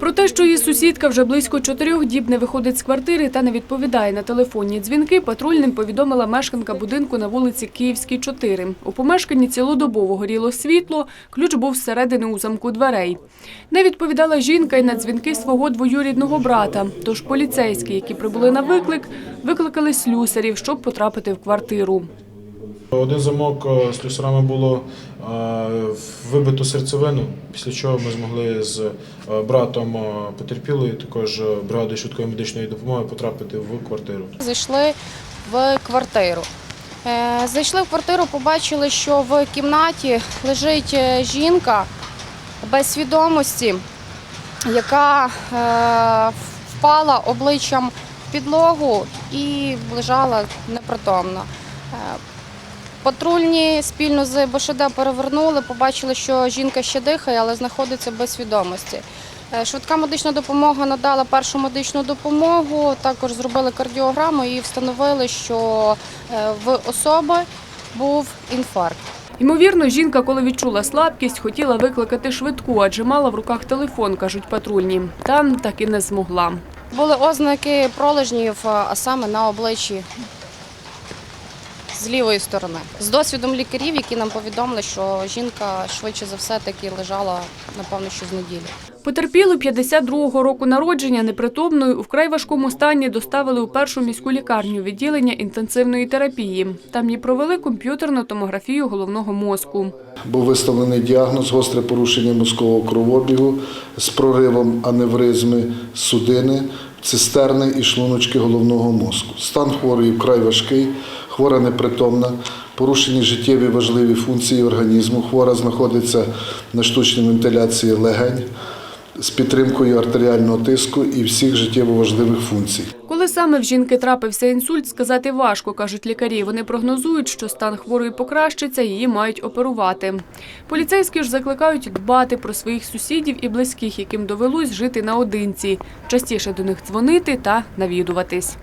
Про те, що її сусідка вже близько чотирьох діб не виходить з квартири та не відповідає на телефонні дзвінки, патрульним повідомила мешканка будинку на вулиці Київській, 4. У помешканні цілодобово горіло світло, ключ був зсередини у замку дверей. Не відповідала жінка й на дзвінки свого двоюрідного брата. Тож поліцейські, які прибули на виклик, викликали слюсарів, щоб потрапити в квартиру. Один замок е, з слюсарами було е, вибито серцевину, після чого ми змогли з е, братом потерпілої, також бригадою швидкої медичної допомоги потрапити в квартиру. Зайшли в квартиру. Зайшли в квартиру, побачили, що в кімнаті лежить жінка без свідомості, яка впала обличчям в підлогу і лежала непритомно. Патрульні спільно з БШД перевернули, побачили, що жінка ще дихає, але знаходиться без свідомості. Е, Швидка медична допомога надала першу медичну допомогу, також зробили кардіограму і встановили, що е, в особи був інфаркт. Ймовірно, жінка, коли відчула слабкість, хотіла викликати швидку, адже мала в руках телефон, кажуть патрульні. Там так і не змогла. Були ознаки пролежнів, а саме на обличчі з лівої сторони. З досвідом лікарів, які нам повідомили, що жінка швидше за все таки лежала, напевно, що з неділі. Потерпілу 52-го року народження непритомною у вкрай важкому стані доставили у першу міську лікарню відділення інтенсивної терапії. Там їй провели комп'ютерну томографію головного мозку. Був виставлений діагноз гостре порушення мозкового кровообігу з проривом аневризми судини, цистерни і шлуночки головного мозку. Стан хворої вкрай важкий, хвора непритомна, порушені життєві важливі функції організму. Хвора знаходиться на штучній вентиляції легень з підтримкою артеріального тиску і всіх життєво важливих функцій. Коли саме в жінки трапився інсульт, сказати важко, кажуть лікарі. Вони прогнозують, що стан хворої покращиться, її мають оперувати. Поліцейські ж закликають дбати про своїх сусідів і близьких, яким довелось жити наодинці, частіше до них дзвонити та навідуватись.